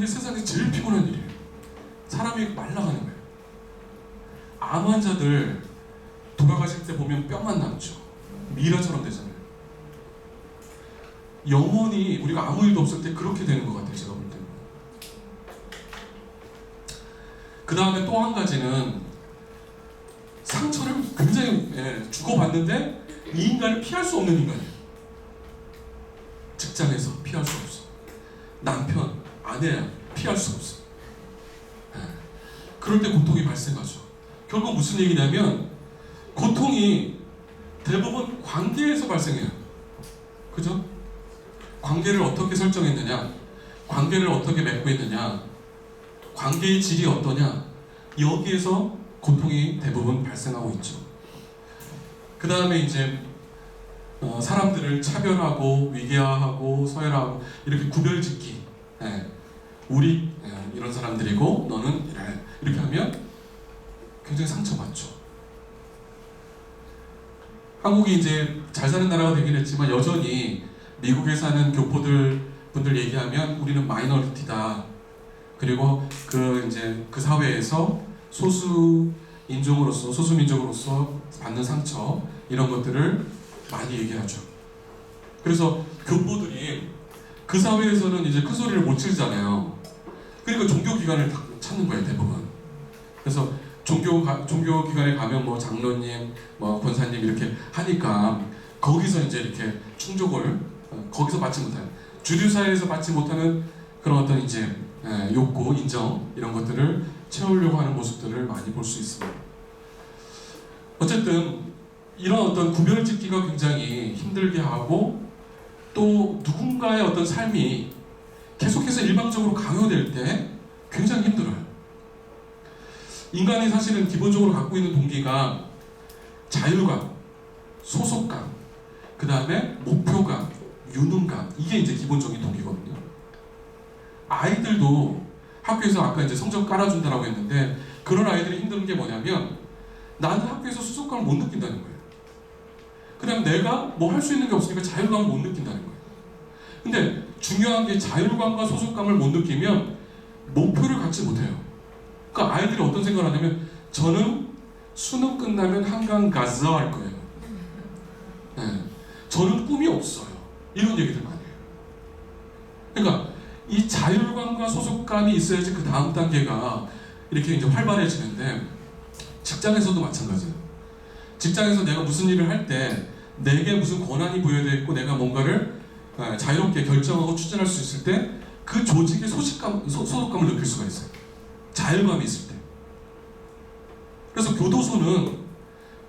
게 세상에서 제일 피곤한 일이에요. 사람이 말라가는 거예요. 암 환자들 돌아가실 때 보면 뼈만 남죠. 미라처럼 되잖아요. 영원히 우리가 아무 일도 없을 때 그렇게 되는 것 같아요. 제가 볼 때는. 그 다음에 또 한 가지는 상처를 굉장히 예, 주고받는데 이 인간을 피할 수 없는 인간이에요. 직장에서 피할 수 없어. 남편, 아내야 피할 수 없어. 예. 그럴 때 고통이 발생하죠. 결국 무슨 얘기냐면 고통이 대부분 관계에서 발생해요. 그죠? 관계를 어떻게 설정했느냐, 관계를 어떻게 맺고 있느냐, 관계의 질이 어떠냐, 여기에서 고통이 대부분 발생하고 있죠. 그 다음에 이제 어, 사람들을 차별하고 위계화하고 서열하고 이렇게 구별짓기. 예. 우리 예, 이런 사람들이고 너는 이래. 이렇게 하면 굉장히 상처받죠. 한국이 이제 잘 사는 나라가 되긴 했지만 여전히 미국에 사는 교포들 분들 얘기하면 우리는 마이너리티다. 그리고 그 이제 그 사회에서 소수 인종으로서 소수 민족으로서 받는 상처 이런 것들을 많이 얘기하죠. 그래서 교포들이 그 사회에서는 이제 큰 소리를 못 치잖아요. 그러니까 종교 기관을 다 찾는 거예요 대부분. 그래서 종교 가, 종교 기관에 가면 뭐 장로님, 뭐 권사님 이렇게 하니까 거기서 이제 이렇게 충족을 어, 거기서 받지 못하는 주류 사회에서 받지 못하는 그런 어떤 이제 예, 욕구, 인정 이런 것들을 채우려고 하는 모습들을 많이 볼 수 있습니다. 어쨌든 이런 어떤 구별짓기가 굉장히 힘들게 하고 또 누군가의 어떤 삶이 계속해서 일방적으로 강요될 때 굉장히 힘들어요. 인간이 사실은 기본적으로 갖고 있는 동기가 자율감, 소속감, 그 다음에 목표감, 유능감 이게 이제 기본적인 동기거든요. 아이들도 학교에서 아까 이제 성적 깔아준다라고 했는데 그런 아이들이 힘든 게 뭐냐면 나는 학교에서 소속감을 못 느낀다는 거예요. 그다음 내가 뭐 할 수 있는 게 없으니까 자율감을 못 느낀다는 거예요. 근데 중요한 게 자율감과 소속감을 못 느끼면 목표를 갖지 못해요. 그러니까 아이들이 어떤 생각을 하냐면 저는 수능 끝나면 한강 가서 할 거예요. 네. 저는 꿈이 없어요. 이런 얘기들 많이 해요. 그러니까 이 자율감과 소속감이 있어야지 그 다음 단계가 이렇게 이제 활발해지는데 직장에서도 마찬가지예요. 직장에서 내가 무슨 일을 할 때 내게 무슨 권한이 부여되어 있고 내가 뭔가를 어, 자유롭게 결정하고 추진할 수 있을 때 그 조직의 소식감, 소, 소속감을 느낄 수가 있어요. 자율감이 있을 때. 그래서 교도소는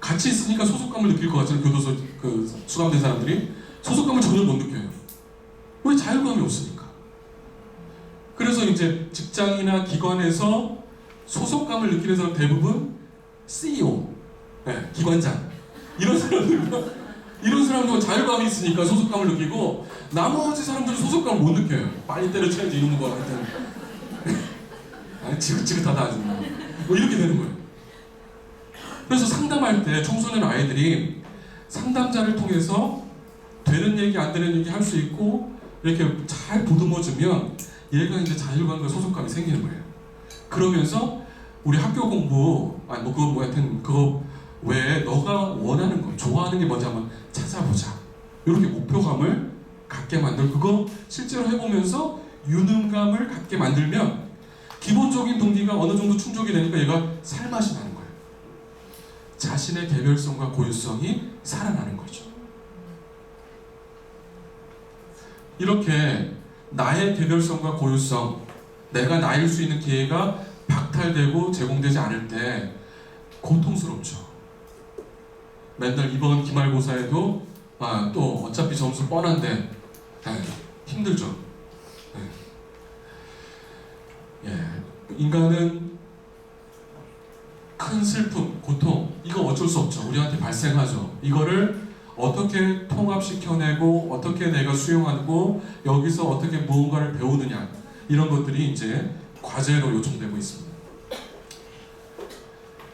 같이 있으니까 소속감을 느낄 것 같잖아요. 교도소 그 수감된 사람들이 소속감을 전혀 못 느껴요. 왜 자율감이 없으니까. 그래서 이제 직장이나 기관에서 소속감을 느끼는 사람 대부분 CEO, 네, 기관장 이런 사람들 이런 사람들은 자율감이 있으니까 소속감을 느끼고 나머지 사람들은 소속감을 못 느껴요. 빨리 때려쳐야지 이런 거 하여튼 아니 지긋지긋하다 뭐. 뭐 이렇게 되는 거예요. 그래서 상담할 때 청소년 아이들이 상담자를 통해서 되는 얘기 안 되는 얘기 할 수 있고 이렇게 잘 보듬어주면 얘가 이제 자율감과 소속감이 생기는 거예요. 그러면서 우리 학교 공부 아니 뭐 그거 뭐 하여튼 그거 외에 너가 원하는 거 좋아하는 게 뭔지 한번 찾아보자. 이렇게 목표감을 갖게 만들 그거 실제로 해보면서 유능감을 갖게 만들면 기본적인 동기가 어느 정도 충족이 되니까 얘가 살맛이 나는 거예요. 자신의 개별성과 고유성이 살아나는 거죠. 이렇게 나의 개별성과 고유성, 내가 나일 수 있는 기회가 박탈되고 제공되지 않을 때 고통스럽죠. 맨날 이번 기말고사에도 아, 또 어차피 점수 뻔한데 네, 힘들죠. 네. 예, 인간은 큰 슬픔, 고통 이거 어쩔 수 없죠. 우리한테 발생하죠. 이거를 어떻게 통합시켜내고 어떻게 내가 수용하고 여기서 어떻게 무언가를 배우느냐 이런 것들이 이제 과제로 요청되고 있습니다.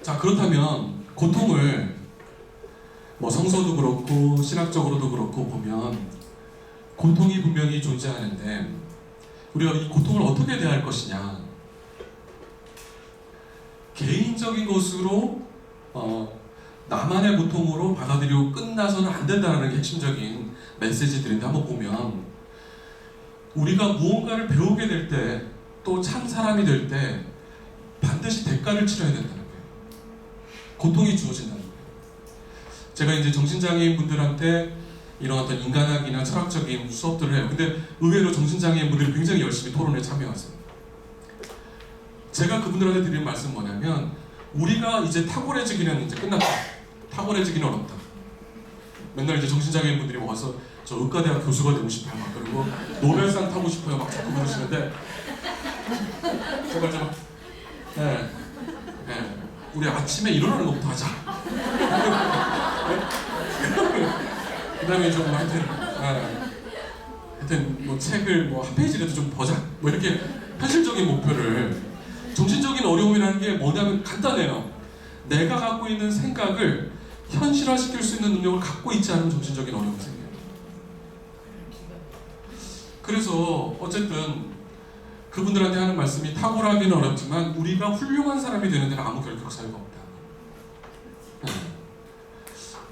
자 그렇다면 고통을 뭐 성서도 그렇고 신학적으로도 그렇고 보면 고통이 분명히 존재하는데 우리가 이 고통을 어떻게 대할 것이냐. 개인적인 것으로 어, 나만의 고통으로 받아들이고 끝나서는 안 된다는 게 핵심적인 메시지들인데 한번 보면 우리가 무언가를 배우게 될 때 또 참 사람이 될 때 반드시 대가를 치러야 된다는 거예요. 고통이 주어진다는 거예요. 제가 이제 정신장애인 분들한테 이런 어떤 인간학이나 철학적인 수업들을 해요. 근데 의외로 정신장애인 분들이 굉장히 열심히 토론에 참여하세요. 제가 그분들한테 드리는 말씀 은 뭐냐면 우리가 이제 탁월해지기는 이제 끝났다. 탁월해지기는 어렵다. 맨날 이제 정신장애인 분들이 와서 저 의과대학 교수가 되고 싶어요. 막 그리고 노벨상 타고 싶어요. 막 자꾸 그러시는데 제발 좀 네. 네. 우리 아침에 일어나는 것부터 하자. 그 다음에 좀 하여튼 네. 하여튼 뭐 책을 뭐 한 페이지라도 좀 보자. 뭐 이렇게 현실적인 목표를 정신적인 어려움이라는 게 뭐냐면 간단해요. 내가 갖고 있는 생각을 현실화시킬 수 있는 능력을 갖고 있지 않으면 정신적인 어려움이 생겨요. 그래서 어쨌든 그분들한테 하는 말씀이 탁월하기는 어렵지만 우리가 훌륭한 사람이 되는 데는 아무 결격 사유가 없다. 네.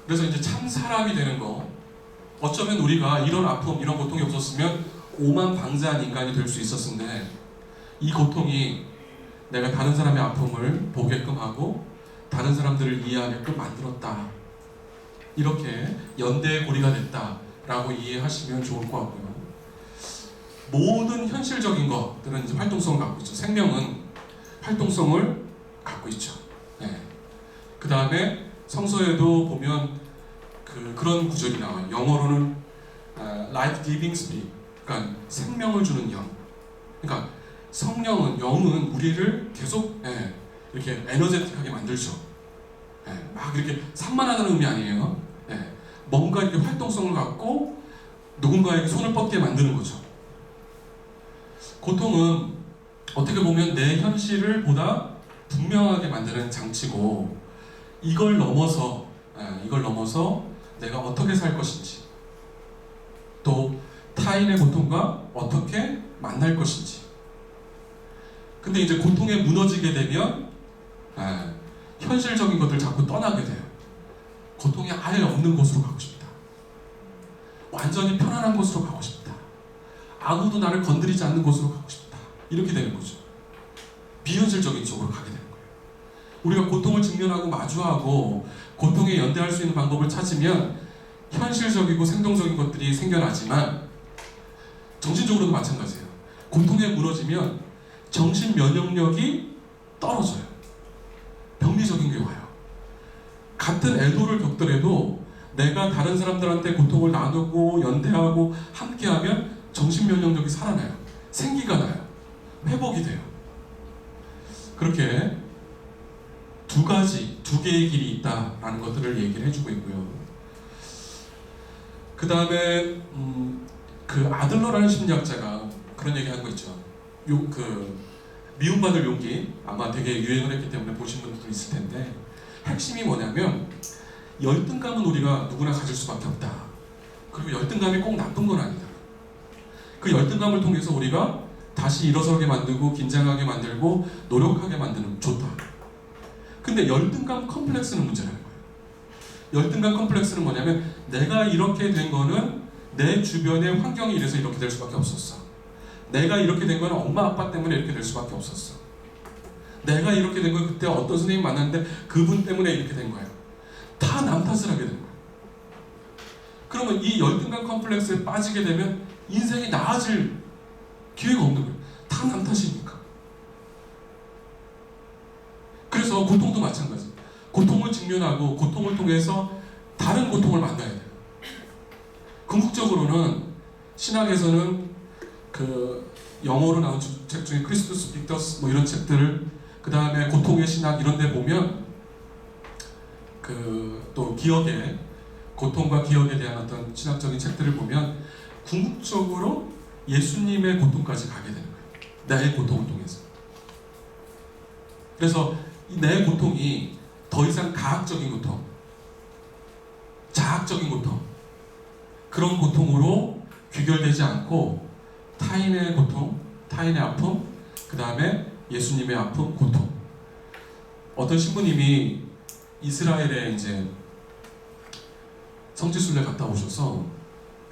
그래서 이제 참 사람이 되는 거 어쩌면 우리가 이런 아픔, 이런 고통이 없었으면 오만 방자한 인간이 될 수 있었는데 이 고통이 내가 다른 사람의 아픔을 보게끔 하고 다른 사람들을 이해하게끔 만들었다. 이렇게 연대의 고리가 됐다라고 이해하시면 좋을 것 같고요. 모든 현실적인 것들은 이제 활동성을 갖고 있죠. 생명은 활동성을 갖고 있죠. 네. 그 다음에 성서에도 보면 그 그런 구절이 나와요. 영어로는 아, life giving spirit, 그러니까 생명을 주는 영. 그러니까 성령은 영은 우리를 계속 예, 이렇게 에너제틱하게 만들죠. 예, 막 이렇게 산만하다는 의미 아니에요. 예, 뭔가 이렇게 활동성을 갖고 누군가에게 손을 뻗게 만드는 거죠. 고통은 어떻게 보면 내 현실을 보다 분명하게 만드는 장치고 이걸 넘어서 예, 이걸 넘어서 내가 어떻게 살 것인지 또 타인의 고통과 어떻게 만날 것인지 근데 이제 고통에 무너지게 되면 예, 현실적인 것들 자꾸 떠나게 돼요. 고통이 아예 없는 곳으로 가고 싶다. 완전히 편안한 곳으로 가고 싶다. 아무도 나를 건드리지 않는 곳으로 가고 싶다. 이렇게 되는 거죠. 비현실적인 쪽으로 가게 거예요. 우리가 고통을 직면하고 마주하고 고통에 연대할 수 있는 방법을 찾으면 현실적이고 생동적인 것들이 생겨나지만 정신적으로도 마찬가지예요. 고통에 무너지면 정신 면역력이 떨어져요. 병리적인 게 와요. 같은 애도를 겪더라도 내가 다른 사람들한테 고통을 나누고 연대하고 함께하면 정신 면역력이 살아나요. 생기가 나요. 회복이 돼요. 그렇게 두 가지, 두 개의 길이 있다라는 것들을 얘기를 해주고 있고요. 그 다음에 음, 그 아들러라는 심리학자가 그런 얘기하는 거 있죠. 요, 그 미움받을 용기 아마 되게 유행을 했기 때문에 보신 분들도 있을 텐데 핵심이 뭐냐면 열등감은 우리가 누구나 가질 수밖에 없다. 그리고 열등감이 꼭 나쁜 건 아니다. 그 열등감을 통해서 우리가 다시 일어서게 만들고 긴장하게 만들고 노력하게 만드는 좋다. 근데 열등감 컴플렉스는 문제라는 거예요. 열등감 컴플렉스는 뭐냐면 내가 이렇게 된 거는 내 주변의 환경이 이래서 이렇게 될 수밖에 없었어. 내가 이렇게 된건 엄마 아빠 때문에 이렇게 될 수밖에 없었어. 내가 이렇게 된 건 그때 어떤 선생님 만났는데 그분 때문에 이렇게 된 거예요. 다 남 탓을 하게 된 거예요. 그러면 이 열등감 컴플렉스에 빠지게 되면 인생이 나아질 기회가 없는 거예요. 다 남 탓이니까. 그래서 고통도 마찬가지. 고통을 직면하고 고통을 통해서 다른 고통을 만나야 돼요. 궁극적으로는 신학에서는 그 영어로 나온 책 중에 크리스토스 빅더스 뭐 이런 책들을 그 다음에 고통의 신학 이런 데 보면 그 또 기억의 고통과 기억에 대한 어떤 신학적인 책들을 보면 궁극적으로 예수님의 고통까지 가게 되는 거예요. 나의 고통을 통해서. 그래서 내 고통이 더 이상 가학적인 고통, 자학적인 고통, 그런 고통으로 귀결되지 않고 타인의 고통, 타인의 아픔, 그 다음에 예수님의 아픔, 고통. 어떤 신부님이 이스라엘에 이제 성지순례 갔다 오셔서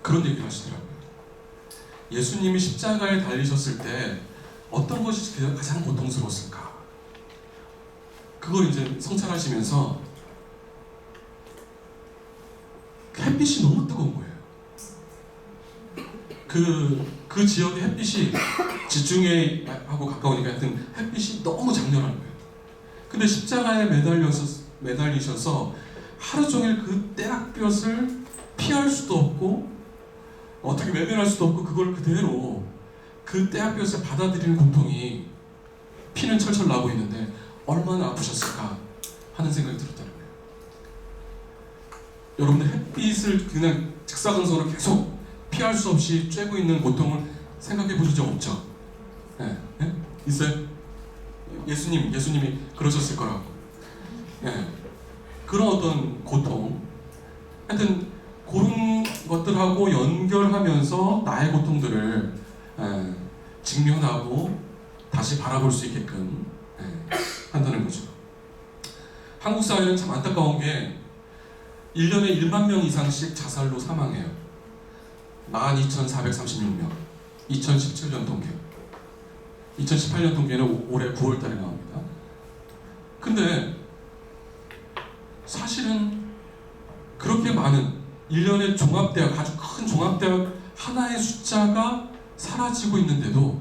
그런 얘기를 하시더라고요. 예수님이 십자가에 달리셨을 때 어떤 것이 가장 고통스러웠을까? 그걸 이제 성찰하시면서 햇빛이 너무 뜨거운 거예요. 그, 그 지역의 햇빛이 지중해 하고 가까우니까 하여튼 햇빛이 너무 장렬한 거예요. 근데 십자가에 매달려서, 매달리셔서 하루 종일 그 떼약볕을 피할 수도 없고 어떻게 외면할 수도 없고 그걸 그대로 그 떼약볕을 받아들이는 고통이 피는 철철 나고 있는데 얼마나 아프셨을까 하는 생각이 들었다는 거예요. 여러분들 햇빛을 그냥 직사광선으로 계속 피할 수 없이 쬐고 있는 고통을 생각해 보신 적 없죠? 예, 예? 있어요? 예수님, 예수님이 그러셨을 거라고. 예. 그런 어떤 고통. 하여튼, 그런 것들하고 연결하면서 나의 고통들을 예, 직면하고 다시 바라볼 수 있게끔 예, 한다는 거죠. 한국 사회는 참 안타까운 게 1년에 1만 명 이상씩 자살로 사망해요. 12,436명. 2017년 통계. 2018년 통계는 올해 9월 달에 나옵니다. 근데 사실은 그렇게 많은 1년의 종합대학, 아주 큰 종합대학 하나의 숫자가 사라지고 있는데도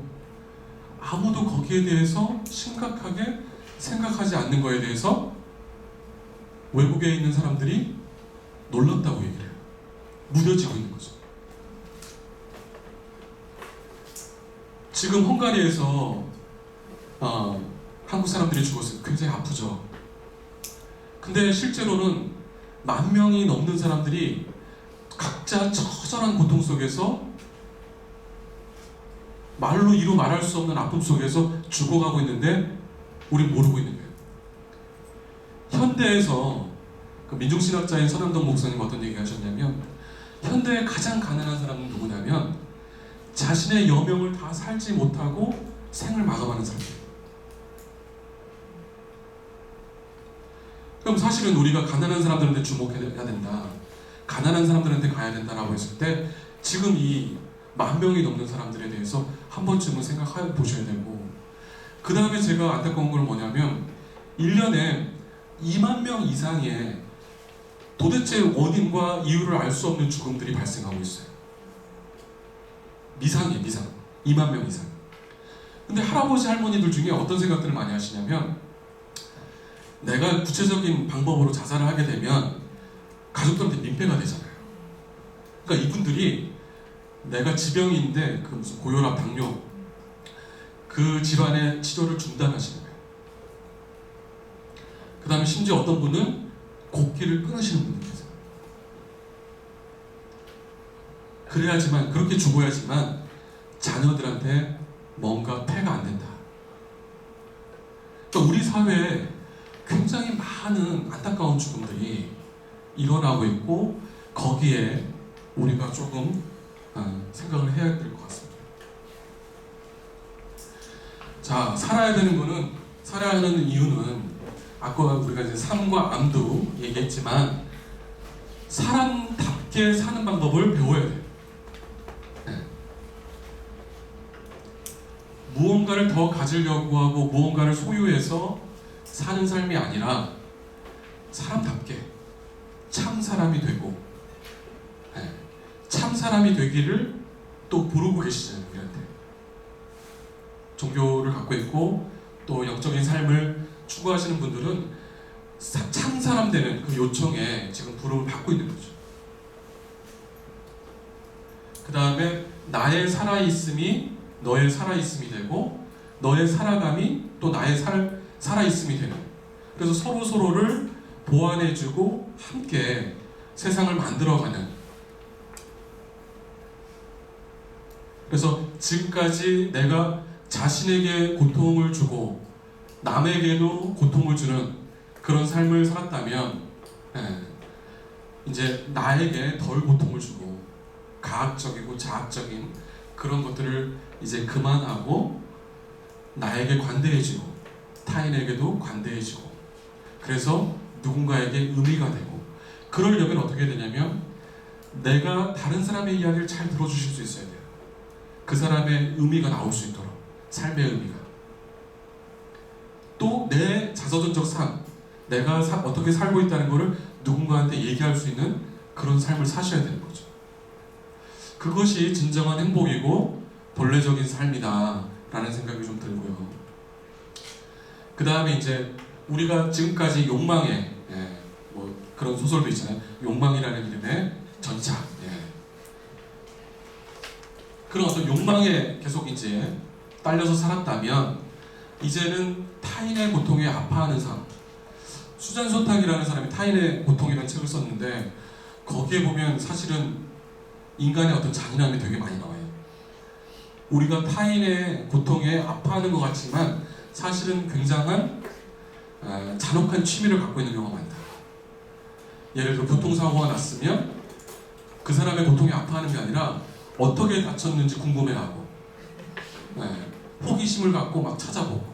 아무도 거기에 대해서 심각하게 생각하지 않는 거에 대해서 외국에 있는 사람들이 놀랐다고 얘기를 해요. 무뎌지고 있는 거죠. 지금 헝가리에서 어, 한국 사람들이 죽었어요. 굉장히 아프죠. 근데 실제로는 만 명이 넘는 사람들이 각자 처절한 고통 속에서 말로 이루 말할 수 없는 아픔 속에서 죽어가고 있는데 우린 모르고 있는 거예요. 현대에서 그 민중신학자인 서남동 목사님 어떤 얘기 하셨냐면 현대의 가장 가난한 사람은 누구냐면 자신의 여명을 다 살지 못하고 생을 마감하는 사람이에요. 그럼 사실은 우리가 가난한 사람들한테 주목해야 된다. 가난한 사람들한테 가야 된다라고 했을 때 지금 이 만 명이 넘는 사람들에 대해서 한 번쯤은 생각해 보셔야 되고 그 다음에 제가 안타까운 건 뭐냐면 1년에 2만 명 이상의 도대체 원인과 이유를 알 수 없는 죽음들이 발생하고 있어요. 미상이에요, 미상. 2만 명 이상. 근데 할아버지 할머니들 중에 어떤 생각들을 많이 하시냐면 내가 구체적인 방법으로 자살을 하게 되면 가족들한테 민폐가 되잖아요. 그러니까 이분들이 내가 지병인데 그 무슨 고혈압, 당뇨 그 질환의 치료를 중단하시는 거예요. 그 다음에 심지어 어떤 분은 곡기를 끊으시는 분도 계세요. 그래야지만 그렇게 죽어야지만 자녀들한테 뭔가 폐가 안 된다. 그러니까 우리 사회에 굉장히 많은 안타까운 죽음들이 일어나고 있고 거기에 우리가 조금 어, 생각을 해야 될 것 같습니다. 자, 살아야 되는 거는 살아야 하는 이유는 아까 우리가 이제 삶과 암도 얘기했지만 사람답게 사는 방법을 배워야 돼요. 네. 무언가를 더 가지려고 하고 무언가를 소유해서 사는 삶이 아니라 사람답게 참 사람이 되고 사람이 되기를 또 부르고 계시잖아요 우리한테 종교를 갖고 있고 또 영적인 삶을 추구하시는 분들은 사- 참 사람 되는 그 요청에 지금 부름을 받고 있는 거죠. 그 다음에 나의 살아있음이 너의 살아있음이 되고 너의 살아감이 또 나의 살, 살아있음이 되는 그래서 서로 서로를 보완해주고 함께 세상을 만들어가는 그래서 지금까지 내가 자신에게 고통을 주고 남에게도 고통을 주는 그런 삶을 살았다면 예, 이제 나에게 덜 고통을 주고 가학적이고 자학적인 그런 것들을 이제 그만하고 나에게 관대해지고 타인에게도 관대해지고 그래서 누군가에게 의미가 되고 그러려면 어떻게 되냐면 내가 다른 사람의 이야기를 잘 들어주실 수 있어야 돼요. 그 사람의 의미가 나올 수 있도록 삶의 의미가 또 내 자서전적 삶 내가 사- 어떻게 살고 있다는 것을 누군가한테 얘기할 수 있는 그런 삶을 사셔야 되는 거죠. 그것이 진정한 행복이고 본래적인 삶이다 라는 생각이 좀 들고요. 그 다음에 이제 우리가 지금까지 욕망에 예, 뭐 그런 소설도 있잖아요. 욕망이라는 이름의 전차. 예. 그런 어떤 욕망에 계속 이제 딸려서 살았다면 이제는 타인의 고통에 아파하는 삶. 수잔 소탁이라는 사람이 타인의 고통이라는 책을 썼는데 거기에 보면 사실은 인간의 어떤 잔인함이 되게 많이 나와요. 우리가 타인의 고통에 아파하는 것 같지만 사실은 굉장한 어, 잔혹한 취미를 갖고 있는 경우가 많다. 예를 들어 교통사고가 났으면 그 사람의 고통에 아파하는 게 아니라 어떻게 다쳤는지 궁금해하고 네, 호기심을 갖고 막 찾아보고.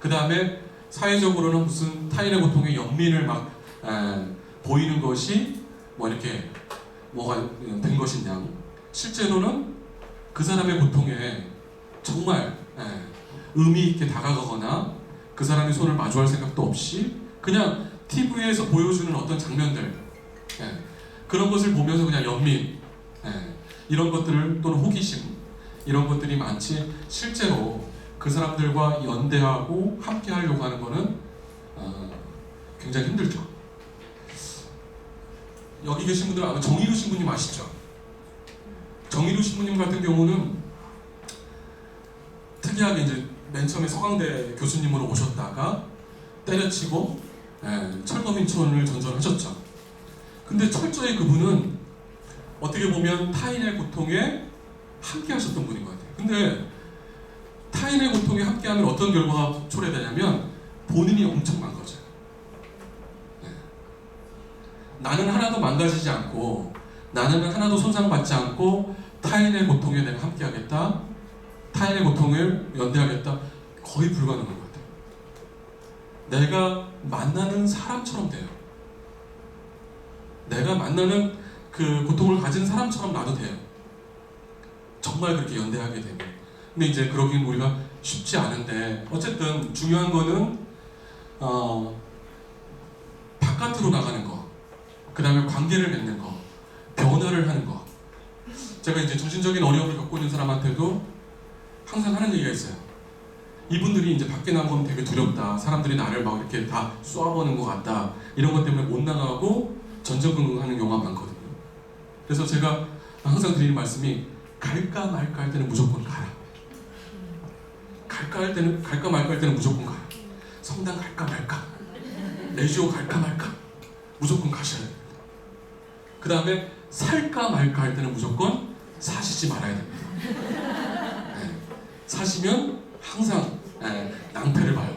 그 다음에 사회적으로는 무슨 타인의 고통에 연민을 막 에, 보이는 것이 뭐 이렇게 뭐가 된 것이냐 실제로는 그 사람의 고통에 정말 에, 의미 있게 다가가거나 그 사람의 손을 마주할 생각도 없이 그냥 TV에서 보여주는 어떤 장면들 예, 그런 것을 보면서 그냥 연민 예, 이런 것들을 또는 호기심 이런 것들이 많지 실제로 그 사람들과 연대하고 함께 하려고 하는 거는 어, 굉장히 힘들죠. 여기 계신 분들은 아마 정의루 신부님 아시죠? 정의루 신부님 같은 경우는 특이하게 이제 맨 처음에 서강대 교수님으로 오셨다가 때려치고 예, 철거민촌을 전전하셨죠. 근데 철저히 그분은 어떻게 보면 타인의 고통에 함께 하셨던 분인 것 같아요. 근데 타인의 고통에 함께 하면 어떤 결과가 초래되냐면 본인이 엄청 망가져요. 예. 나는 하나도 망가지지 않고 나는 하나도 손상받지 않고 타인의 고통에 내가 함께 하겠다. 타인의 고통을 연대하겠다. 거의 불가능한 것 같아요. 내가 만나는 사람처럼 돼요. 내가 만나는 그 고통을 가진 사람처럼 나도 돼요. 정말 그렇게 연대하게 되면. 근데 이제 그러긴 우리가 쉽지 않은데 어쨌든 중요한 거는 어 바깥으로 나가는 거, 그 다음에 관계를 맺는 거, 변화를 하는 거. 제가 이제 정신적인 어려움을 겪고 있는 사람한테도 항상 하는 얘기가 있어요. 이분들이 이제 밖에 나가면 되게 두렵다. 사람들이 나를 막 이렇게 다 쏘아보는 것 같다. 이런 것 때문에 못 나가고 전전긍긍하는 경우가 많거든요. 그래서 제가 항상 드리는 말씀이 갈까 말까 할 때는 무조건 가라. 갈까 할 때는 갈까 말까 할 때는 무조건 가라. 성당 갈까 말까, 레지오 갈까 말까, 무조건 가셔야 됩니다. 그 다음에 살까 말까 할 때는 무조건 사시지 말아야 됩니다. 네. 사시면 항상 예, 낭패를 봐요.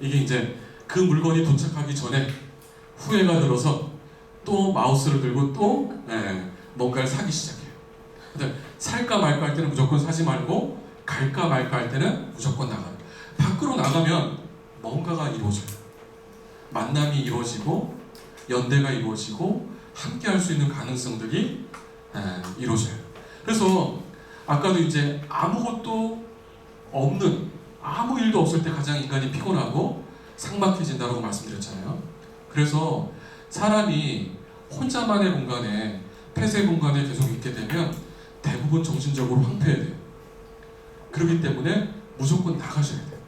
이게 이제 그 물건이 도착하기 전에 후회가 들어서 또 마우스를 들고 또 예, 뭔가를 사기 시작해요. 근데 살까 말까 할 때는 무조건 사지 말고 갈까 말까 할 때는 무조건 나가요. 밖으로 나가면 뭔가가 이루어져요. 만남이 이루어지고 연대가 이루어지고 함께 할 수 있는 가능성들이 예, 이루어져요. 그래서 아까도 이제 아무것도 없는 아무 일도 없을 때 가장 인간이 피곤하고 삭막해진다고 말씀드렸잖아요. 그래서 사람이 혼자만의 공간에 폐쇄 공간에 계속 있게 되면 대부분 정신적으로 황폐해돼요. 그렇기 때문에 무조건 나가셔야 돼요.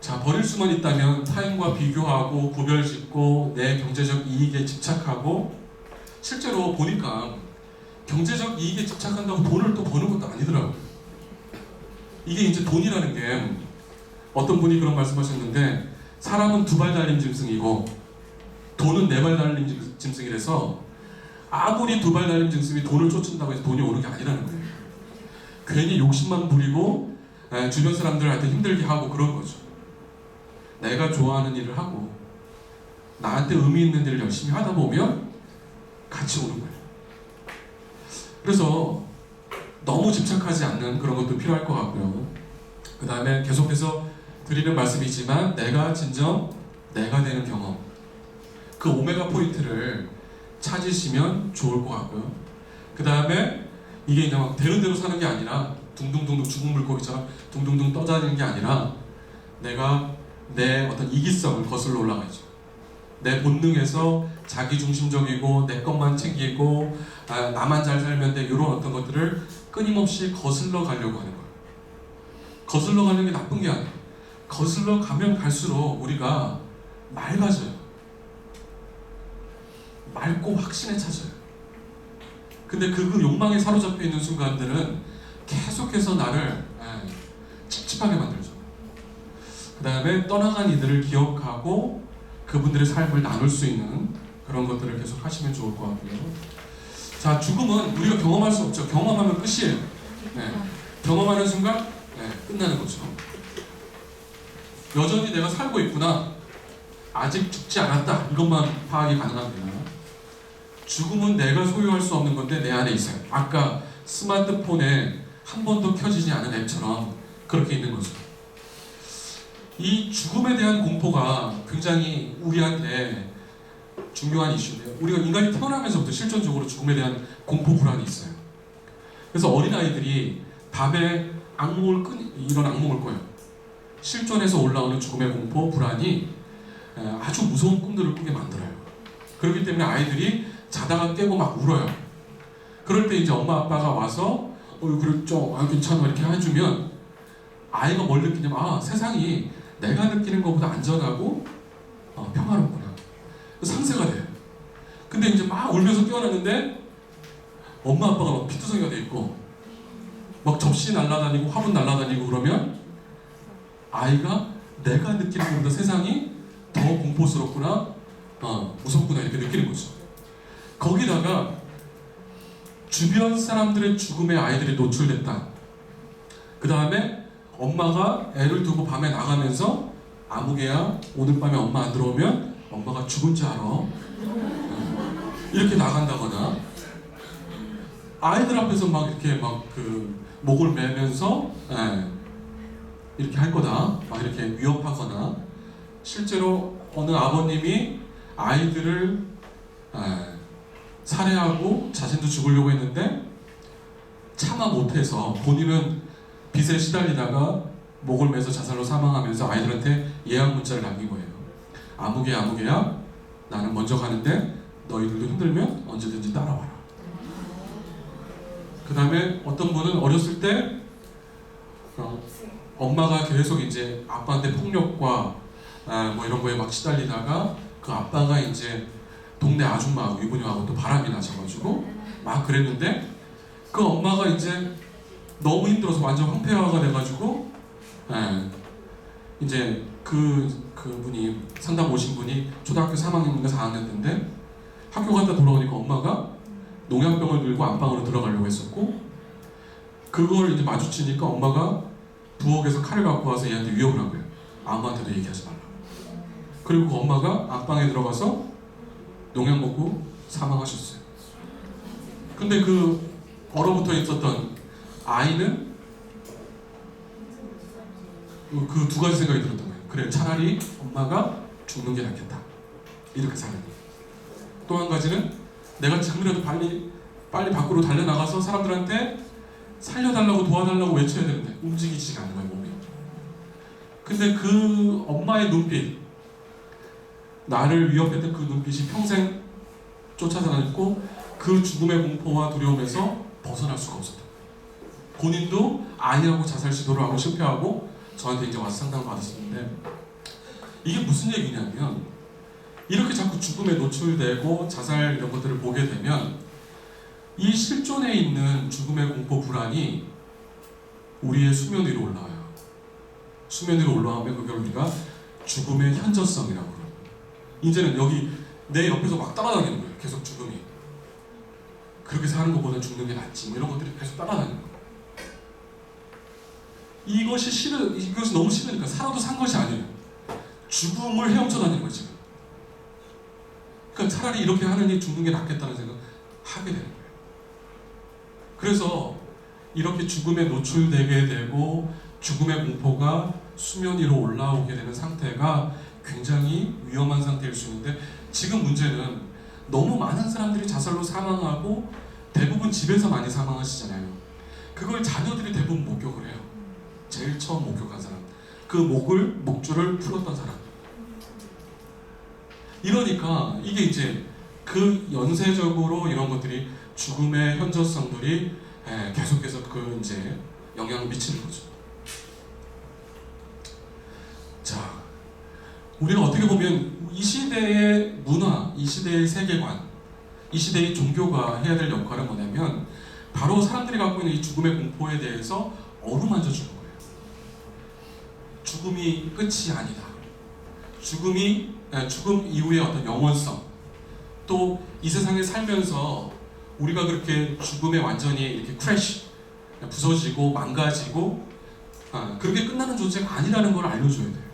자, 버릴 수만 있다면 타인과 비교하고 구별 짓고 내 경제적 이익에 집착하고 실제로 보니까 경제적 이익에 집착한다고 돈을 또 버는 것도 아니더라고요. 이게 이제 돈이라는 게 어떤 분이 그런 말씀하셨는데 사람은 두 발 달린 짐승이고 돈은 네 발 달린 짐- 짐승이라서 아무리 두 발 달린 짐승이 돈을 쫓는다고 해서 돈이 오는 게 아니라는 거예요. 괜히 욕심만 부리고 에, 주변 사람들한테 힘들게 하고 그런 거죠. 내가 좋아하는 일을 하고 나한테 의미 있는 일을 열심히 하다 보면 같이 오는 거예요. 그래서 너무 집착하지 않는 그런 것도 필요할 것 같고요. 그 다음에 계속해서 드리는 말씀이지만 내가 진정 내가 되는 경험 그 오메가 포인트를 찾으시면 좋을 것 같고요. 그 다음에 이게 이제 막 되는 대로 사는 게 아니라 둥둥둥둥 죽은 물고기처럼 둥둥둥 떠다니는 게 아니라 내가 내 어떤 이기성을 거슬러 올라가죠. 내 본능에서 자기중심적이고 내 것만 챙기고 아, 나만 잘 살면 돼 이런 어떤 것들을 끊임없이 거슬러 가려고 하는 거예요. 거슬러 가는 게 나쁜 게 아니에요. 거슬러 가면 갈수록 우리가 맑아져요. 맑고 확신에 차져요. 근데 그, 그 욕망에 사로잡혀 있는 순간들은 계속해서 나를 예, 찝찝하게 만들죠. 그 다음에 떠나간 이들을 기억하고 그분들의 삶을 나눌 수 있는 그런 것들을 계속 하시면 좋을 것 같고요. 자, 죽음은 우리가 경험할 수 없죠. 경험하면 끝이에요. 네. 경험하는 순간 네, 끝나는 거죠. 여전히 내가 살고 있구나. 아직 죽지 않았다. 이것만 파악이 가능합니다. 죽음은 내가 소유할 수 없는 건데 내 안에 있어요. 아까 스마트폰에 한 번도 켜지지 않은 앱처럼 그렇게 있는 거죠. 이 죽음에 대한 공포가 굉장히 우리한테 중요한 이슈인데요. 우리가 인간이 태어나면서부터 실존적으로 죽음에 대한 공포 불안이 있어요. 그래서 어린 아이들이 밤에 악몽을 끈, 이런 악몽을 꿔요. 실존에서 올라오는 죽음의 공포, 불안이 에, 아주 무서운 꿈들을 꾸게 만들어요. 그렇기 때문에 아이들이 자다가 깨고 막 울어요. 그럴 때 이제 엄마 아빠가 와서 어 그랬죠, 아 괜찮아 이렇게 해주면 아이가 뭘 느끼냐면 아 세상이 내가 느끼는 것보다 안전하고 어, 평화롭구나. 상세가 돼요. 근데 이제 막 울면서 깨어났는데 엄마 아빠가 막 피투성이가 돼 있고 막 접시 날라다니고 화분 날라다니고 그러면 아이가 내가 느끼는 것보다 세상이 더 공포스럽구나, 어, 무섭구나 이렇게 느끼는 거죠. 거기다가 주변 사람들의 죽음에 아이들이 노출됐다. 그 다음에 엄마가 애를 두고 밤에 나가면서 아무개야 오늘 밤에 엄마 안 들어오면 엄마가 죽은 줄 알아. 어, 이렇게 나간다거나 아이들 앞에서 막 이렇게 막 그 목을 매면서 예, 이렇게 할 거다. 막 이렇게 위협하거나 실제로 어느 아버님이 아이들을 예, 살해하고 자신도 죽으려고 했는데 참아 못해서 본인은 빚에 시달리다가 목을 매서 자살로 사망하면서 아이들한테 예약 문자를 남긴 거예요. 아무개 아무개야 나는 먼저 가는데 너희들도 힘들면 언제든지 따라와라. 그 다음에 어떤 분은 어렸을 때 어, 엄마가 계속 이제 아빠한테 폭력과 아, 뭐 이런 거에 막 시달리다가 그 아빠가 이제 동네 아줌마하고 이분이하고 또 바람이 나셔가지고 막 그랬는데 그 엄마가 이제 너무 힘들어서 완전 황폐화가 돼가지고 예, 이제 그 그분이 상담 오신 분이 초등학교 3학년인가 4학년 때인데 학교 갔다 돌아오니까 엄마가 농약병을 들고 안방으로 들어가려고 했었고 그걸 이제 마주치니까 엄마가 부엌에서 칼을 갖고 와서 얘한테 위협을 한 거예요. 아무한테도 얘기하지 말라고. 그리고 그 엄마가 안방에 들어가서 농약 먹고 사망하셨어요. 근데 그 얼어붙어 있었던 아이는 그 두 가지 생각이 들었던 거예요. 그래 차라리 엄마가 죽는 게 낫겠다. 이렇게 사는 또한 가지는 내가 지금이라도 빨리 빨리 밖으로 달려 나가서 사람들한테 살려달라고 도와달라고 외쳐야 되는데 움직이지가 않는 거예요 몸이. 근데 그 엄마의 눈빛, 나를 위협했던 그 눈빛이 평생 쫓아다녔고 그 죽음의 공포와 두려움에서 벗어날 수가 없었다. 본인도 아니라고 자살 시도를 하고 실패하고 저한테 이제 와서 상담을 받았었는데 이게 무슨 얘기냐면 이렇게 자꾸 죽음에 노출되고 자살 이런 것들을 보게 되면 이 실존에 있는 죽음의 공포 불안이 우리의 수면 위로 올라와요. 수면 위로 올라오면 그걸 우리가 죽음의 현저성이라고. 이제는 여기 내 옆에서 막 따라다니는 거예요. 계속 죽음이. 그렇게 사는 것보다 죽는 게 낫지. 뭐 이런 것들이 계속 따라다니는 거예요. 이것이 싫어, 이것이 너무 싫으니까 살아도 산 것이 아니에요. 죽음을 헤엄쳐 다니는 거예요, 지금. 그러니까 차라리 이렇게 하느니 죽는 게 낫겠다는 생각 하게 되는 거예요. 그래서 이렇게 죽음에 노출되게 되고 죽음의 공포가 수면 위로 올라오게 되는 상태가 굉장히 위험한 상태일 수 있는데 지금 문제는 너무 많은 사람들이 자살로 사망하고 대부분 집에서 많이 사망하시잖아요. 그걸 자녀들이 대부분 목격을 해요. 제일 처음 목격한 사람. 그 목을 목줄을 풀었던 사람. 이러니까 이게 이제 그 연쇄적으로 이런 것들이 죽음의 현저성들이 예, 계속해서 그 이제 영향을 미치는 거죠. 자, 우리가 어떻게 보면 이 시대의 문화, 이 시대의 세계관, 이 시대의 종교가 해야 될 역할은 뭐냐면 바로 사람들이 갖고 있는 이 죽음의 공포에 대해서 어루만져 주는 거예요. 죽음이 끝이 아니다. 죽음이 아, 죽음 이후의 어떤 영원성, 또 이 세상에 살면서 우리가 그렇게 죽음에 완전히 이렇게 크래시, 부서지고 망가지고 아, 그렇게 끝나는 존재가 아니라는 걸 알려줘야 돼요.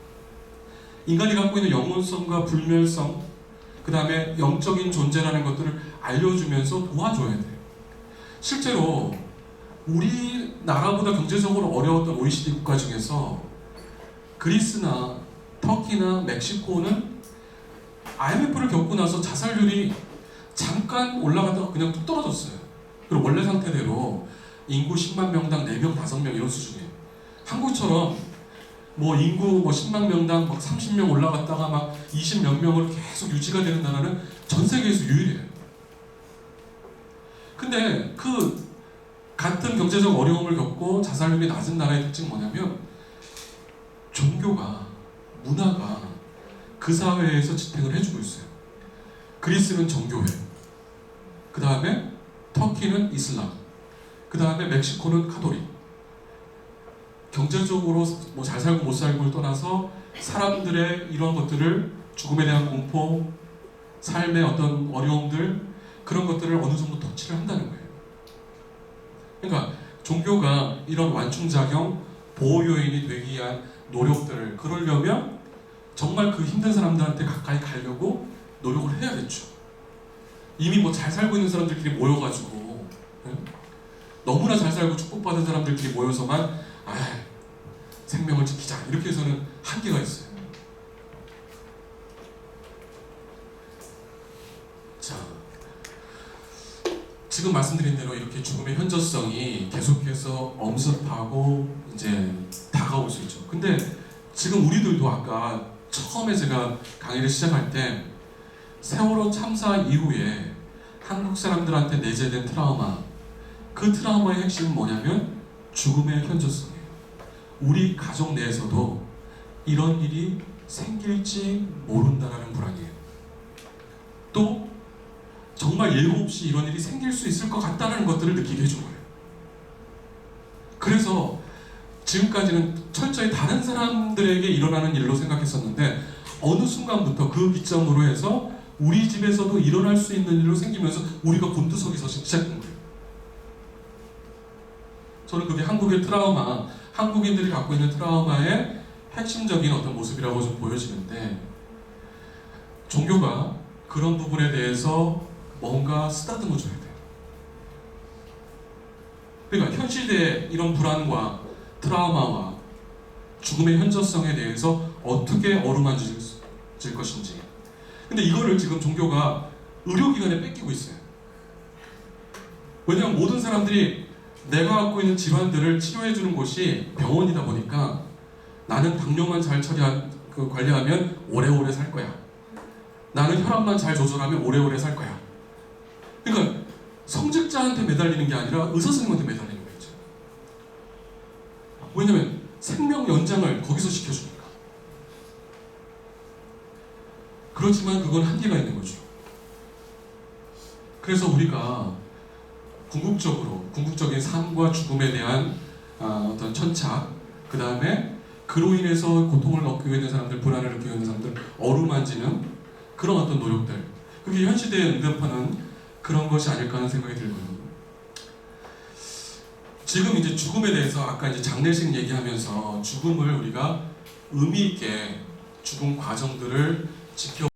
인간이 갖고 있는 영원성과 불멸성, 그 다음에 영적인 존재라는 것들을 알려주면서 도와줘야 돼요. 실제로 우리나라보다 경제적으로 어려웠던 OECD 국가 중에서 그리스나 터키나 멕시코는 IMF를 겪고 나서 자살률이 잠깐 올라갔다가 그냥 뚝 떨어졌어요. 그리고 원래 상태대로 인구 10만 명당 4명, 5명 이런 수준이에요. 한국처럼 뭐 인구 뭐 10만 명당 막 30명 올라갔다가 막 20몇 명으로 계속 유지가 되는 나라는 전 세계에서 유일해요. 근데 그 같은 경제적 어려움을 겪고 자살률이 낮은 나라의 특징이 뭐냐면 종교가 문화가 그 사회에서 지탱을 해주고 있어요. 그리스는 정교회, 그 다음에 터키는 이슬람, 그 다음에 멕시코는 카톨릭. 경제적으로 뭐 잘 살고 못 살고를 떠나서 사람들의 이런 것들을 죽음에 대한 공포, 삶의 어떤 어려움들 그런 것들을 어느 정도 터치를 한다는 거예요. 그러니까 종교가 이런 완충작용, 보호 요인이 되기 위한 노력들을 그러려면 정말 그 힘든 사람들한테 가까이 가려고 노력을 해야겠죠. 이미 뭐 잘 살고 있는 사람들끼리 모여가지고 예? 너무나 잘 살고 축복받은 사람들끼리 모여서만 아 생명을 지키자 이렇게 해서는 한계가 있어요. 자 지금 말씀드린 대로 이렇게 죽음의 현저성이 계속해서 엄습하고 이제 다가올 수 있죠. 근데 지금 우리들도 아까 처음에 제가 강의를 시작할 때 세월호 참사 이후에 한국 사람들한테 내재된 트라우마 그 트라우마의 핵심은 뭐냐면 죽음의 현저성이에요. 우리 가족 내에서도 이런 일이 생길지 모른다라는 불안이에요. 또 정말 예고 없이 이런 일이 생길 수 있을 것 같다는 것들을 느끼게 해준 거예요. 그래서 지금까지는 철저히 다른 사람들에게 일어나는 일로 생각했었는데 어느 순간부터 그 기점으로 해서 우리 집에서도 일어날 수 있는 일로 생기면서 우리가 곤두서기 서 시작된 거예요. 저는 그게 한국의 트라우마, 한국인들이 갖고 있는 트라우마의 핵심적인 어떤 모습이라고 좀 보여지는데 종교가 그런 부분에 대해서 뭔가 쓰다듬어 줘야 돼요. 그러니까 현 시대의 이런 불안과 트라우마와 죽음의 현저성에 대해서 어떻게 어루만질 것인지. 근데 이거를 지금 종교가 의료기관에 뺏기고 있어요. 왜냐하면 모든 사람들이 내가 갖고 있는 질환들을 치료해 주는 곳이 병원이다 보니까 나는 당뇨만 잘 처리하, 그 관리하면 오래오래 살 거야. 나는 혈압만 잘 조절하면 오래오래 살 거야. 그러니까 성직자한테 매달리는 게 아니라 의사 선생님한테 매달리는 거죠. 왜냐면 생명 연장을 거기서 시켜주니까. 그렇지만 그건 한계가 있는 거죠. 그래서 우리가 궁극적으로 궁극적인 삶과 죽음에 대한 아, 어떤 천착, 그 다음에 그로 인해서 고통을 겪고 있는 사람들, 불안을 느끼고 있는 사람들 어루만지는 그런 어떤 노력들. 그게 현 시대에 응답하는 그런 것이 아닐까 하는 생각이 들고요. 지금 이제 죽음에 대해서 아까 이제 장례식 얘기하면서 죽음을 우리가 의미 있게 죽음 과정들을 지켜